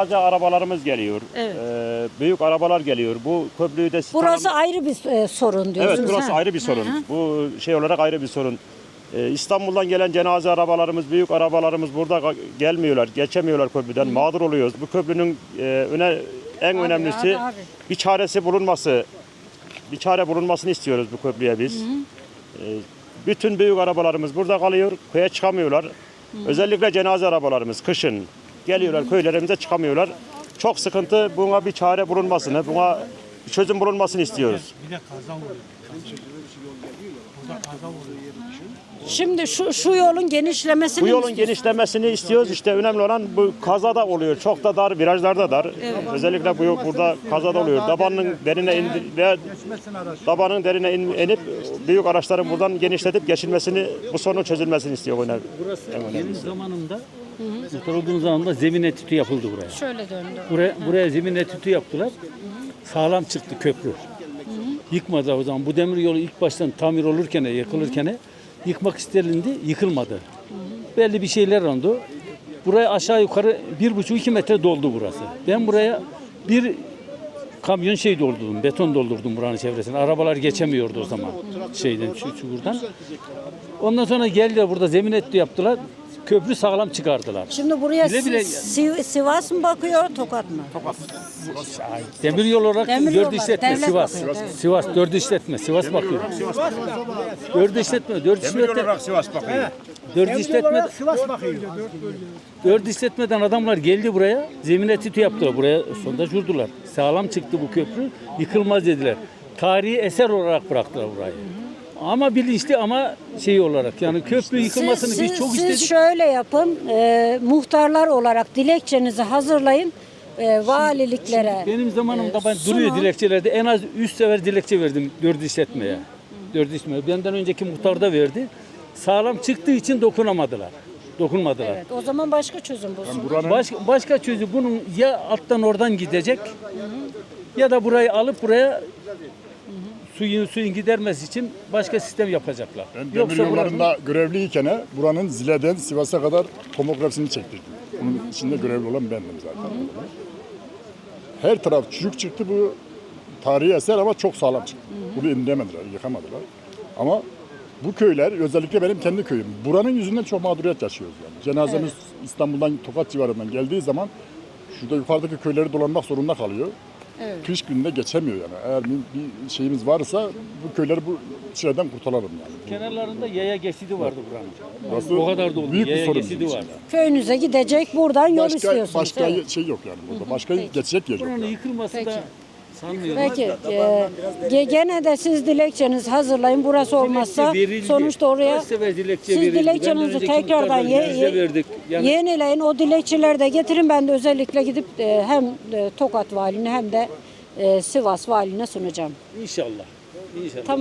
Sadece arabalarımız geliyor. Evet. Ee, büyük arabalar geliyor. Bu köprüyü de Burası ayrı bir e, sorun diyorsunuz. Evet burası ha? ayrı bir sorun. Bu şey olarak ayrı bir sorun. Ee, İstanbul'dan gelen cenaze arabalarımız, büyük arabalarımız burada gelmiyorlar, geçemiyorlar köprüden. Mağdur oluyoruz. Bu köprünün e, öne, en önemlisi abi, abi. bir çaresi bulunması. Bir çare bulunmasını istiyoruz bu köprüye biz. Ee, bütün büyük arabalarımız burada kalıyor, köye çıkamıyorlar. Özellikle cenaze arabalarımız kışın geliyorlar köylerimize çıkamıyorlar. Çok sıkıntı. Buna bir çare bulunmasını, buna çözüm bulunmasını istiyoruz. Bir de kaza oluyor. Burada kaza oluyor. Şimdi şu şu yolun genişlemesini Bu yolun genişlemesini istiyoruz. İşte önemli olan bu kazada oluyor. Çok da dar, virajlarda dar. Özellikle bu burada kazada oluyor. Dabanın derine indi ve dabanın derine in- inip büyük araçların buradan genişletip geçilmesini, bu sorunun çözülmesini istiyor. bu önemli. Burası benim zamanımda muhtar olduğum zamanında zemin etütü yapıldı buraya. Şöyle döndü. Buraya, buraya zemin etütü yaptılar. Sağlam çıktı köprü. Yıkmadı o zaman. Bu demir yolu ilk baştan tamir olurken, yakılırken yıkmak istenildi, yıkılmadı. Belli bir şeyler oldu. Buraya aşağı yukarı bir buçuk iki metre doldu burası. Ben buraya bir kamyon şey doldurdum, beton doldurdum buranın çevresine. Arabalar geçemiyordu o zaman şeyden, şu çukurdan. Ondan sonra geldiler burada zemin etütü yaptılar. Köprü sağlam çıkardılar. Şimdi buraya Bile bile- Si- Sivas mı bakıyor, Tokat mı? Demir yol olarak Demir dört yollar, işletme devlet Sivas. bakıyor, devlet. Sivas dört işletme. Sivas bakıyor. Dört işletme, dört işletme. Sivas bakıyor. Dört işletme. Sivas bakıyor. Dört işletmeden adamlar geldi buraya. Zemin etütü yaptılar. Buraya sondaj vurdular. Sağlam çıktı bu köprü. Yıkılmaz dediler. Tarihi eser olarak bıraktılar burayı. Ama bilinçli ama şey olarak yani köprü yıkılmasını Siz, biz siz- çok siz istedik. şöyle yapın, e, muhtarlar olarak dilekçenizi hazırlayın, e, valiliklere. Benim zamanımda e, ben duruyor sunun. dilekçelerde en az 3 sefer dilekçe verdim dört işletmeye. Dört işletmeye. Benden önceki muhtar da verdi. Sağlam çıktığı için dokunamadılar. Dokunmadılar. Evet, o zaman başka çözüm bulsun. Başka, başka çözüm bunun ya alttan oradan gidecek ya da burayı alıp buraya suyun suyun gidermesi için başka sistem yapacaklar. Ben demir Yoksa buranın- yollarında görevliyken buranın Zile'den Sivas'a kadar tomografisini çektirdim. Bunun içinde görevli olan bendim zaten. Her taraf çürük çıktı bu tarihi eser ama çok sağlam çıktı. Bunu indiremediler, yıkamadılar. Ama bu köyler özellikle benim kendi köyüm. Buranın yüzünden çok mağduriyet yaşıyoruz yani. Cenazemiz İstanbul'dan Tokat civarından geldiği zaman şurada yukarıdaki köyleri dolanmak zorunda kalıyor. Kış gününde geçemiyor yani. Eğer bir, bir şeyimiz varsa bu köyleri bu çileden kurtaralım yani. Kenarlarında yaya geçidi vardı buranın. Burası O kadar da oldu. büyük bir Yaya sorun geçidi bizim var. için. Köyünüze gidecek, buradan yol Başka, istiyorsunuz. başka evet. şey yok yani burada. Başka geçecek yer yok. Buranın yani. yıkılması Peki. da sanmıyorum. Peki, e, ge- gene de siz dilekçenizi hazırlayın. Burası olmazsa verildi. sonuçta oraya Kaç sefer dilekçe siz verildi. Dilekçenizi önceki tekrardan ye- ye- verdik. Yani yenileyin. O dilekçeleri de getirin. Ben de özellikle gidip e, hem e, Tokat Valiliğine hem de e, Sivas Valiliğine sunacağım. inşallah. İnşallah. Tamam.